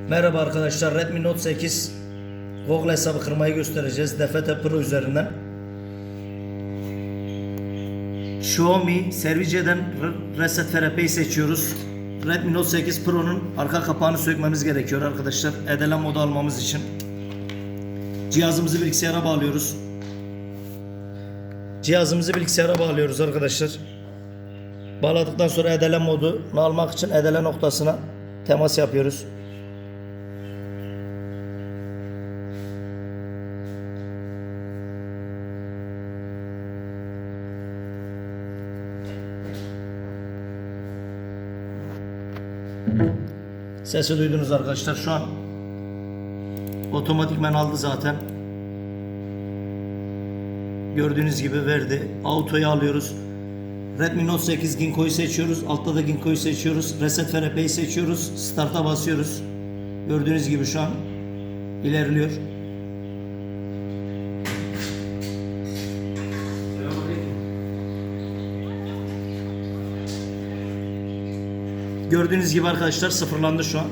Merhaba arkadaşlar Redmi Note 8 Google hesabı kırmayı göstereceğiz. Defete Pro üzerinden. Xiaomi Service'den Reset FRP'yi seçiyoruz. Redmi Note 8 Pro'nun arka kapağını sökmemiz gerekiyor arkadaşlar. Edelen modu almamız için. Cihazımızı bilgisayara bağlıyoruz. Cihazımızı bilgisayara bağlıyoruz arkadaşlar. Bağladıktan sonra edelen modunu almak için edelen noktasına temas yapıyoruz. Sesi duydunuz arkadaşlar şu an otomatikmen aldı zaten. Gördüğünüz gibi verdi. Autoyu alıyoruz. Redmi Note 8 Ginkgo'yu seçiyoruz. Altta da Ginkgo'yu seçiyoruz. Reset FRP'yi seçiyoruz. Start'a basıyoruz. Gördüğünüz gibi şu an ilerliyor. Gördüğünüz gibi arkadaşlar sıfırlandı şu an.